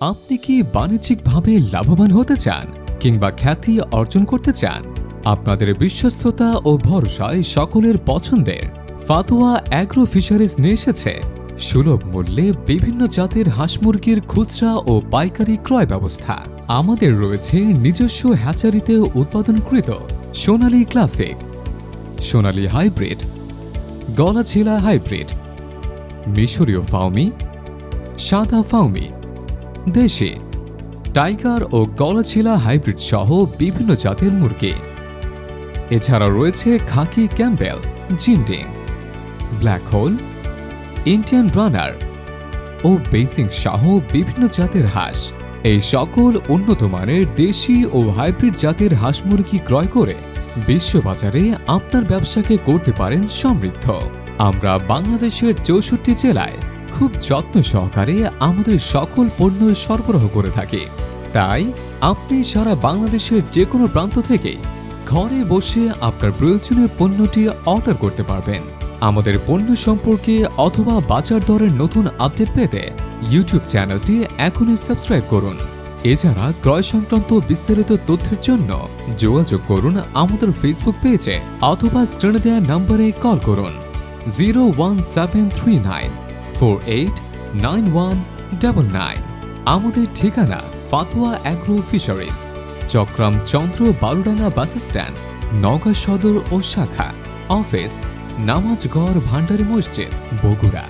আপনি কি বাণিজ্যিকভাবে লাভবান হতে চান কিংবা খ্যাতি অর্জন করতে চান? আপনাদের বিশ্বস্ততা ও ভরসায় সকলের পছন্দের ফাতোয়া অ্যাগ্রো ফিশারিজ নিয়ে এসেছে। সুলভ মূল্যে বিভিন্ন জাতের হাঁস মুরগির খুচরা ও পাইকারি ক্রয় ব্যবস্থা। আমাদের রয়েছে নিজস্ব হ্যাচারিতে উৎপাদনকৃত সোনালী ক্লাসিক, সোনালী হাইব্রিড গলাছিলা হাইব্রিড, মিশরীয় ফাউমি সাদা ফাউমি দেশি। টাইগার ও গলাছিলা হাইব্রিড সহ বিভিন্ন জাতের মুরগি। এছাড়া রয়েছে khaki Campbell Jinding, black hole, Indian runner ও বেসিং সহ বিভিন্ন জাতের হাঁস। এই সকল উন্নত মানের দেশি ও হাইব্রিড জাতের হাঁস মুরগি ক্রয় করে বিশ্ববাজারে আপনার ব্যবসাকে করতে পারেন সমৃদ্ধ। আমরা বাংলাদেশের চৌষট্টি জেলায় খুব যত্ন সহকারে আমাদের সকল পণ্য সরবরাহ করে থাকে। তাই, আপনি সারা বাংলাদেশের যে কোনো প্রান্ত থেকে ঘরে বসে আপনার প্রয়োজনীয় পণ্যটি অর্ডার করতে পারবেন। আমাদের পণ্য সম্পর্কে অথবা বাজার দরের নতুন আপডেট পেতে ইউটিউব চ্যানেলটি এখনই সাবস্ক্রাইব করুন। এছাড়া ক্রয় সংক্রান্ত বিস্তারিত তথ্যের জন্য যোগাযোগ করুন আমাদের ফেসবুক পেজে অথবা স্ক্রিনে দেওয়া নম্বরে কল করুন। Zero one seven three nine four eight nine one double nine আমাদের ঠিকানা ফাতোয়া অ্যাগ্রো ফিশারিজ, চক্রাম চন্দ্র বারুডাঙ্গা বাস স্ট্যান্ড নগা সদর ও শাখা, অফিস, নামাজগড় ভান্ডারী মসজিদ, বগুড়া।